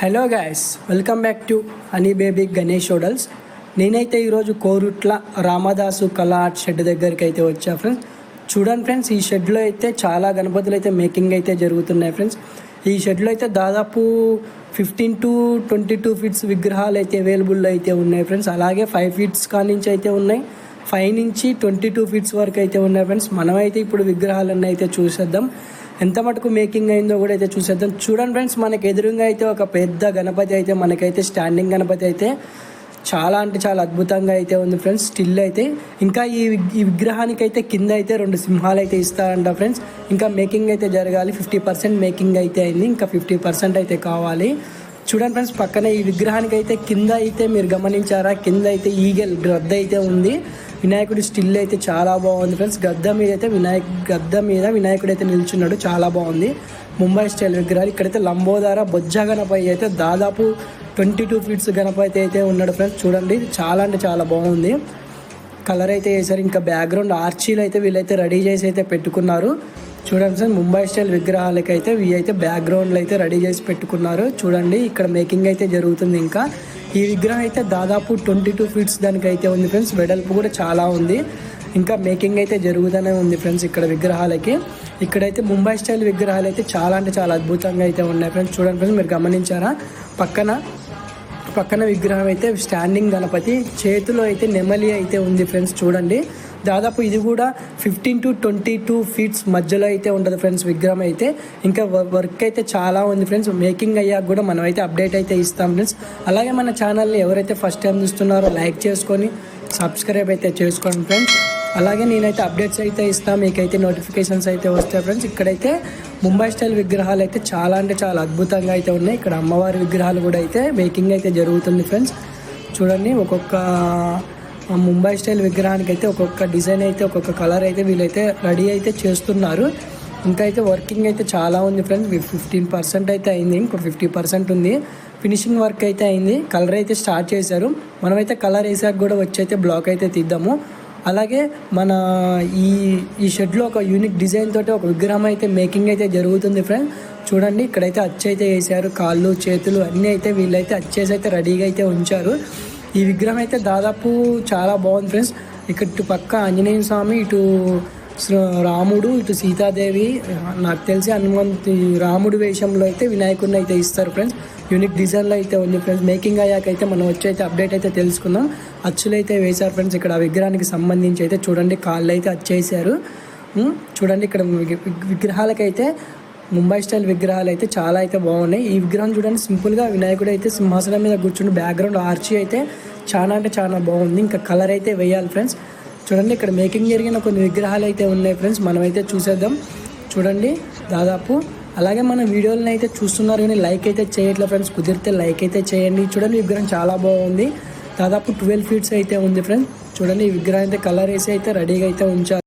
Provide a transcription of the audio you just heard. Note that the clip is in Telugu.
Hello guys welcome back to honey baby Ganesh hotels నేనైతే ఈరోజు కోరుట్ల రామదాసు కళా ఆర్ట్ షెడ్ దగ్గరికి అయితే వచ్చా ఫ్రెండ్స్ చూడండి ఫ్రెండ్స్ ఈ షెడ్లో అయితే చాలా గణపతులు అయితే మేకింగ్ అయితే జరుగుతున్నాయి ఫ్రెండ్స్ ఈ షెడ్లో అయితే దాదాపు fifteen to twenty two feets విగ్రహాలు అయితే అవైలబుల్ అయితే ఉన్నాయి ఫ్రెండ్స్ అలాగే ఫైవ్ ఫీట్స్ కానించి అయితే ఉన్నాయి. ఫైవ్ నుంచి ట్వంటీ టూ ఫీట్స్ వరకు అయితే ఉన్నాయి ఫ్రెండ్స్ మనమైతే ఇప్పుడు విగ్రహాలన్నీ అయితే చూసేద్దాం. ఎంత మటుకు మేకింగ్ అయిందో కూడా అయితే చూసేద్దాం. చూడండి ఫ్రెండ్స్ మనకి ఎదురుగా అయితే ఒక పెద్ద గణపతి అయితే మనకైతే స్టాండింగ్ గణపతి అయితే చాలా అంటే చాలా అద్భుతంగా అయితే ఉంది ఫ్రెండ్స్ స్టిల్ అయితే ఇంకా ఈ ఈ విగ్రహానికి అయితే కింద అయితే రెండు సింహాలు అయితే ఇస్తారంట ఫ్రెండ్స్ ఇంకా మేకింగ్ అయితే జరగాలి. ఫిఫ్టీ పర్సెంట్ మేకింగ్ అయితే అయింది. ఇంకా ఫిఫ్టీ పర్సెంట్ అయితే కావాలి. చూడండి ఫ్రెండ్స్ పక్కన ఈ విగ్రహానికి అయితే కింద అయితే మీరు గమనించారా? కింద అయితే ఈగల్ గ్రద్ద అయితే ఉంది. వినాయకుడి స్టిల్ అయితే చాలా బాగుంది ఫ్రెండ్స్. గద్ద మీద అయితే వినాయక్ గద్ద మీద వినాయకుడు అయితే నిల్చున్నాడు. చాలా బాగుంది. ముంబై స్టైల్ విగ్రహాలు. ఇక్కడైతే లంబోదార బొజ్జ గణపతి అయితే దాదాపు ట్వంటీ టూ ఫీట్స్ గణపతి అయితే ఉన్నాడు ఫ్రెండ్స్. చూడండి చాలా అంటే చాలా బాగుంది. కలర్ అయితే వేసారు ఇంకా బ్యాక్గ్రౌండ్ ఆర్చీలు అయితే వీళ్ళైతే రెడీ చేసి అయితే పెట్టుకున్నారు. చూడండి సార్ ముంబై స్టైల్ విగ్రహాలకి అయితే ఇవి అయితే బ్యాక్గ్రౌండ్లు అయితే రెడీ చేసి పెట్టుకున్నారు. చూడండి ఇక్కడ మేకింగ్ అయితే జరుగుతుంది ఇంకా. ఈ విగ్రహం అయితే దాదాపు ట్వంటీ టూ ఫీట్స్ దానికి అయితే ఉంది ఫ్రెండ్స్ వెడల్పు కూడా చాలా ఉంది. ఇంకా మేకింగ్ అయితే జరుగుతూనే ఉంది ఫ్రెండ్స్ ఇక్కడ విగ్రహాలకి. ఇక్కడైతే ముంబై స్టైల్ విగ్రహాలు అయితే చాలా అంటే చాలా అద్భుతంగా అయితే ఉన్నాయి ఫ్రెండ్స్ చూడండి ఫ్రెండ్స్ మీరు గమనించారా? పక్కన పక్కన విగ్రహం అయితే స్టాండింగ్ గణపతి. చేతిలో అయితే నెమలి అయితే ఉంది ఫ్రెండ్స్ చూడండి. దాదాపు ఇది కూడా fifteen to twenty two feets మధ్యలో అయితే ఉంటుంది ఫ్రెండ్స్ విగ్రహం అయితే. ఇంకా వర్క్ అయితే చాలా ఉంది ఫ్రెండ్స్ మేకింగ్ అయ్యాక కూడా మనం అయితే అప్డేట్ అయితే ఇస్తాం ఫ్రెండ్స్ అలాగే మన ఛానల్ని ఎవరైతే ఫస్ట్ టైం చూస్తున్నారో లైక్ చేసుకొని సబ్స్క్రైబ్ అయితే చేసుకోండి ఫ్రెండ్స్ అలాగే నేనైతే అప్డేట్స్ అయితే ఇస్తాను. మీకైతే నోటిఫికేషన్స్ అయితే వస్తాయి ఫ్రెండ్స్ ఇక్కడైతే ముంబై స్టైల్ విగ్రహాలు అయితే చాలా అంటే చాలా అద్భుతంగా అయితే ఉన్నాయి. ఇక్కడ అమ్మవారి విగ్రహాలు కూడా అయితే మేకింగ్ అయితే జరుగుతుంది ఫ్రెండ్స్ చూడండి ఒక్కొక్క ముంబై స్టైల్ విగ్రహానికి అయితే ఒక్కొక్క డిజైన్ అయితే ఒక్కొక్క కలర్ అయితే వీళ్ళైతే రెడీ అయితే చేస్తున్నారు. ఇంకా అయితే వర్కింగ్ అయితే చాలా ఉంది ఫ్రెండ్స్. ఫిఫ్టీన్ పర్సెంట్ అయితే అయింది ఇంకో ఫిఫ్టీ పర్సెంట్ ఉంది. ఫినిషింగ్ వర్క్ అయితే అయింది. కలర్ అయితే స్టార్ట్ చేశారు. మనమైతే కలర్ వేసాక కూడా వచ్చి అయితే బ్లాక్ అయితే తీద్దాము. అలాగే మన ఈ ఈ షెడ్లో ఒక యూనిక్ డిజైన్ తోటి ఒక విగ్రహం అయితే మేకింగ్ అయితే జరుగుతుంది ఫ్రెండ్ చూడండి ఇక్కడైతే అచ్చు అయితే వేసారు. కాళ్ళు చేతులు అన్నీ అయితే వీళ్ళైతే అచ్చేసి అయితే రెడీగా అయితే ఉంచారు. ఈ విగ్రహం అయితే దాదాపు చాలా బాగుంది ఫ్రెండ్స్. ఇక్కడ ఇటు పక్క ఆంజనేయ స్వామి ఇటు రాముడు ఇటు సీతాదేవి నాకు తెలిసి హనుమంతు రాముడు వేషంలో అయితే వినాయకుడిని అయితే ఇస్తారు ఫ్రెండ్స్. యూనిక్ డిజైన్లో అయితే ఉంది ఫ్రెండ్స్. మేకింగ్ అయ్యాక అయితే మనం వచ్చి అయితే అప్డేట్ అయితే తెలుసుకుందాం. అచ్చులు అయితే వేశారు ఫ్రెండ్స్. ఇక్కడ విగ్రహానికి సంబంధించి అయితే చూడండి కాళ్ళు అయితే అచ్చేసారు చూడండి ఇక్కడ విగ్రహాలకైతే ముంబై స్టైల్ విగ్రహాలు అయితే చాలా అయితే బాగున్నాయి. ఈ విగ్రహం చూడండి సింపుల్గా వినాయకుడు అయితే సింహాసనం మీద కూర్చుని బ్యాక్గ్రౌండ్ ఆర్చి అయితే చాలా అంటే చాలా బాగుంది. ఇంకా కలర్ అయితే వేయాలి ఫ్రెండ్స్ చూడండి ఇక్కడ మేకింగ్ జరిగిన కొన్ని విగ్రహాలు అయితే ఉన్నాయి ఫ్రెండ్స్ మనమైతే చూసేద్దాం. చూడండి దాదాపు అలాగే మన వీడియోలను అయితే చూస్తున్నారు కానీ లైక్ అయితే చేయట్లేదు ఫ్రెండ్స్ కుదిరితే లైక్ అయితే చేయండి. చూడండి విగ్రహం చాలా బాగుంది. దాదాపు ట్వెల్వ్ ఫీట్స్ అయితే ఉంది ఫ్రెండ్స్ చూడండి ఈ విగ్రహం అయితే కలర్ వేసి అయితే రెడీగా అయితే ఉంచారు.